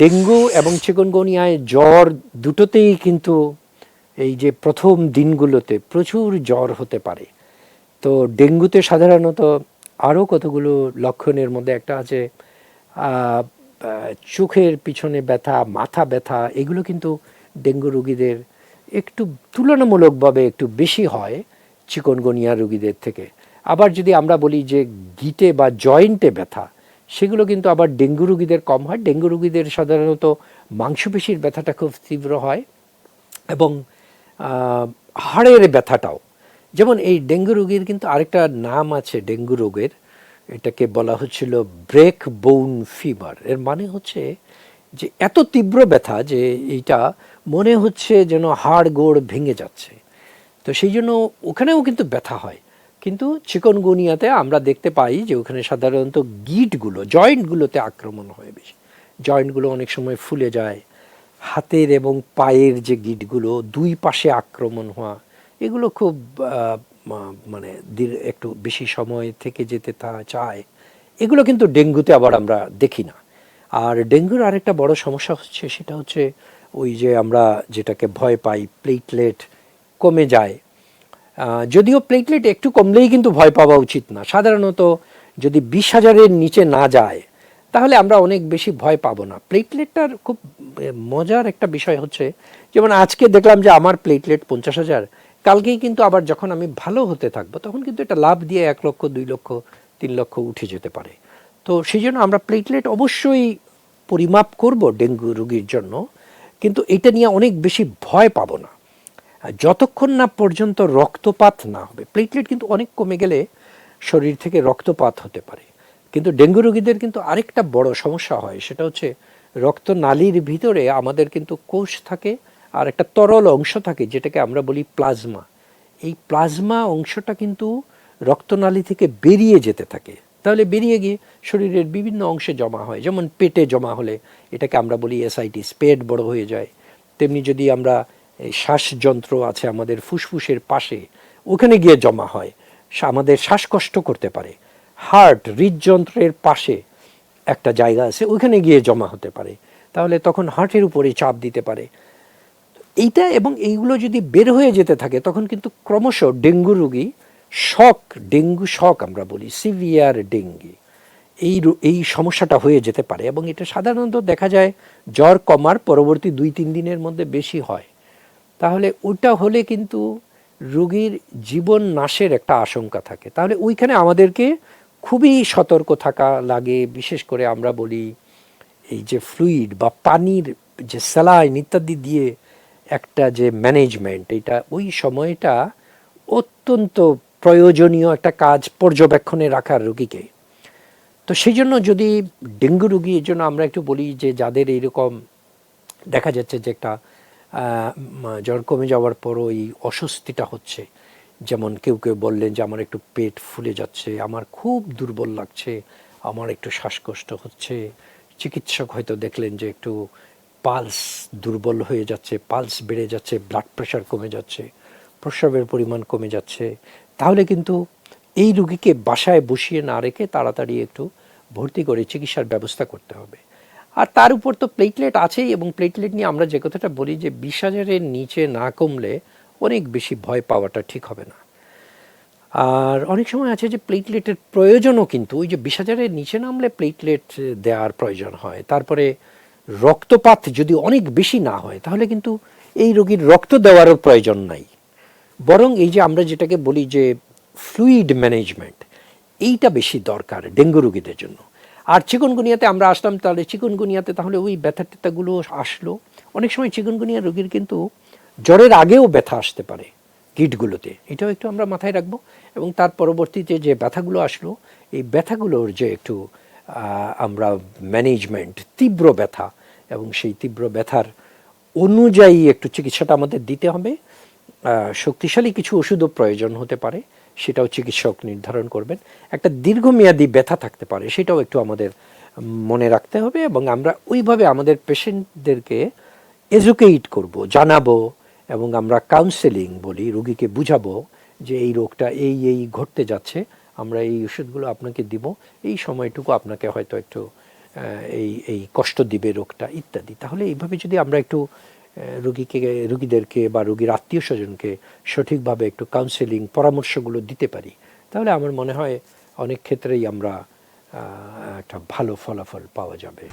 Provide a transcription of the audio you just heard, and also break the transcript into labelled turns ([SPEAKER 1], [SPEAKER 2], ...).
[SPEAKER 1] Dengue এবং চিকনগুনিয়ায় জ্বর দুটোতেই কিন্তু এই যে প্রথম দিনগুলোতে প্রচুর জ্বর হতে পারে। তো ডেঙ্গুতে সাধারণত আরও কতগুলো লক্ষণের মধ্যে একটা আছে চোখের পিছনে ব্যথা, মাথা ব্যথা, এগুলো কিন্তু ডেঙ্গু রুগীদের একটু তুলনামূলকভাবে একটু বেশি হয় চিকনগুনিয়া রুগীদের থেকে। আবার যদি আমরা বলি যে গিটে বা জয়েন্টে ব্যথা সেগুলো কিন্তু আবার ডেঙ্গু রোগীদের কম হয়। ডেঙ্গু রোগীদের সাধারণত মাংসপেশির ব্যথাটা খুব তীব্র হয় এবং হাড়ের ব্যথাটাও। যেমন এই ডেঙ্গু রোগীর কিন্তু আরেকটা নাম আছে ডেঙ্গু রোগের। এটাকে বলা হচ্ছিল ব্রেক বোন ফিভার। এর মানে হচ্ছে যে এত তীব্র ব্যথা যে এইটা মনে হচ্ছে যেন হাড় গোড় ভেঙে যাচ্ছে। তো সেই জন্য ওখানেও কিন্তু ব্যথা হয়। কিন্তু চিকনগুনিয়াতে আমরা দেখতে পাই যে ওখানে সাধারণত গিটগুলো, জয়েন্টগুলোতে আক্রমণ হয় বেশি। জয়েন্টগুলো অনেক সময় ফুলে যায়। হাতের এবং পায়ের যে গিটগুলো দুই পাশে আক্রমণ হওয়া, এগুলো খুব মানে একটু বেশি সময় থেকে যেতে তা চায়। এগুলো কিন্তু ডেঙ্গুতে আবার আমরা দেখি না। আর ডেঙ্গুর আরেকটা বড় সমস্যা হচ্ছে, সেটা হচ্ছে ওই যে আমরা যেটাকে ভয় পাই, প্লেটলেট কমে যায়। যদিও প্লেটলেট একটু কমলেই কিন্তু ভয় পাওয়া উচিত না। সাধারণত যদি বিশ হাজারের নিচে না যায়, তাহলে আমরা অনেক বেশি ভয় পাবো না। প্লেটলেটটার খুব মজার একটা বিষয় হচ্ছে, যেমন আজকে দেখলাম যে আমার প্লেটলেট পঞ্চাশ হাজার, কালকেই কিন্তু আবার যখন আমি ভালো হতে থাকব, তখন কিন্তু এটা লাভ দিয়ে এক লক্ষ, দুই লক্ষ, তিন লক্ষ উঠে যেতে পারে। তো সেই জন্য আমরা প্লেটলেট অবশ্যই পরিমাপ করব ডেঙ্গু রোগীর জন্য, কিন্তু এটা নিয়ে অনেক বেশি ভয় পাবো না। যতক্ষণ না পর্যন্ত রক্তপাত না হবে প্লেটলেট কিন্তু অনেক কমে গেলে শরীর থেকে রক্তপাত হতে পারে। কিন্তু ডেঙ্গু রোগীদের কিন্তু আরেকটা বড় সমস্যা হয়, সেটা হচ্ছে রক্তনালীর ভিতরে আমাদের কিন্তু কোষ থাকে আর একটা তরল অংশ থাকে, যেটাকে আমরা বলি প্লাজমা। এই প্লাজমা অংশটা কিন্তু রক্তনালী থেকে বেরিয়ে যেতে থাকে। তাহলে বেরিয়ে গিয়ে শরীরের বিভিন্ন অংশে জমা হয়, যেমন পেটে জমা হলে এটাকে আমরা বলি এসআইটিস পেট বড় হয়ে যায়। তেমনি যদি আমরা এই শ্বাসযন্ত্র আছে আমাদের ফুসফুসের পাশে। ওখানে গিয়ে জমা হয়। আমাদের শ্বাসকষ্ট করতে পারে। হার্ট হৃদযন্ত্রের পাশে একটা জায়গা আছে, ওখানে গিয়ে জমা হতে পারে। তাহলে তখন হার্টের উপরে চাপ দিতে পারে। এইটা এবং এইগুলো যদি বের হয়ে যেতে থাকে, তখন কিন্তু ক্রমশ ডেঙ্গু রোগী, শক, ডেঙ্গু শক আমরা বলি, সিভিয়ার ডেঙ্গি। এই এই সমস্যাটা হয়ে যেতে পারে এবং এটা সাধারণত দেখা যায় জ্বর কমার পরবর্তী দুই, তিন দিনের মধ্যে বেশি হয়। তাহলে ওটা হলে কিন্তু রোগীর জীবন নাশের একটা আশঙ্কা থাকে। তাহলে ওইখানে আমাদেরকে খুবই সতর্ক থাকা লাগে, বিশেষ করে আমরা বলি এই যে ফ্লুইড বা পানির যে স্যালাইন ইত্যাদি দিয়ে একটা যে ম্যানেজমেন্ট এটা ওই সময়টা অত্যন্ত প্রয়োজনীয় একটা কাজ পর্যবেক্ষণে রাখার রোগীকে। তো সেই জন্য যদি ডেঙ্গু রোগীর জন্য আমরা একটু বলি যে যাদের এইরকম দেখা যাচ্ছে যে একটা জ্বর কমে যাওয়ার পরও এই অস্বস্তিটা হচ্ছে। যেমন কেউ কেউ বললেন যে, আমার একটু পেট ফুলে যাচ্ছে, আমার খুব দুর্বল লাগছে, আমার একটু শ্বাসকষ্ট হচ্ছে। চিকিৎসক হয়তো দেখলেন যে, একটু পালস দুর্বল হয়ে যাচ্ছে, পালস বেড়ে যাচ্ছে, ব্লাড প্রেশার কমে যাচ্ছে, প্রস্রাবের পরিমাণ কমে যাচ্ছে। তাহলে কিন্তু এই রুগীকে বাসায় বসিয়ে না রেখে তাড়াতাড়ি একটু ভর্তি করে চিকিৎসার ব্যবস্থা করতে হবে। আর তার উপর তো প্লেটলেট আছেই এবং প্লেটলেট নিয়ে আমরা যে কথাটা বলি যে বিশ হাজারের নিচে না কমলে অনেক বেশি ভয় পাওয়াটা ঠিক হবে না। আর অনেক সময় আছে যে প্লেটলেটের প্রয়োজনও কিন্তু, ওই যে বিশ হাজারের নিচে নামলে প্লেটলেট দেওয়ার প্রয়োজন হয়, তারপরে রক্তপাত যদি অনেক বেশি না হয়, তাহলে কিন্তু এই রোগীর রক্ত দেওয়ারও প্রয়োজন নাই। বরং এই যে আমরা যেটাকে বলি যে ফ্লুইড ম্যানেজমেন্ট এইটা বেশি দরকার ডেঙ্গু রোগীদের জন্য। আর চিকুনগুনিয়াতে আমরা আসলাম, তাহলে চিকনগুনিয়াতে তাহলে ওই ব্যথা ট্যাথাগুলো আসলো। অনেক সময় চিকনগুনিয়া রোগীর কিন্তু জ্বরের আগেও ব্যথা আসতে পারে কিটগুলোতে এটাও একটু আমরা মাথায় রাখব। এবং তার পরবর্তীতে যে ব্যথাগুলো আসলো, এই ব্যথাগুলোর যে একটু আমরা ম্যানেজমেন্ট, তীব্র ব্যথা এবং সেই তীব্র ব্যথার অনুযায়ী একটু চিকিৎসাটা আমাদের দিতে হবে। শক্তিশালী কিছু ওষুধও প্রয়োজন হতে পারে। সেটাও চিকিৎসক নির্ধারণ করবেন। একটা দীর্ঘমেয়াদী ব্যথা থাকতে পারে, সেটাও একটু আমাদের মনে রাখতে হবে এবং আমরা ওইভাবে আমাদের পেশেন্টদেরকে এজুকেট করব, জানাব এবং আমরা কাউন্সেলিং বলি, রোগীকে বুঝাবো যে এই রোগটা এই এই ঘটতে যাচ্ছে, আমরা এই ওষুধগুলো আপনাকে দিব, এই সময়টুকু আপনাকে হয়তো একটু এই এই কষ্ট দিবে রোগটা, ইত্যাদি। তাহলে এইভাবে যদি আমরা একটু রুগীকে, রুগীদেরকে বা রুগীর আত্মীয় স্বজনকে সঠিকভাবে একটু কাউন্সেলিং পরামর্শগুলো দিতে পারি। তাহলে আমার মনে হয় অনেক ক্ষেত্রেই আমরা একটা ভালো ফলাফল পাওয়া যাবে।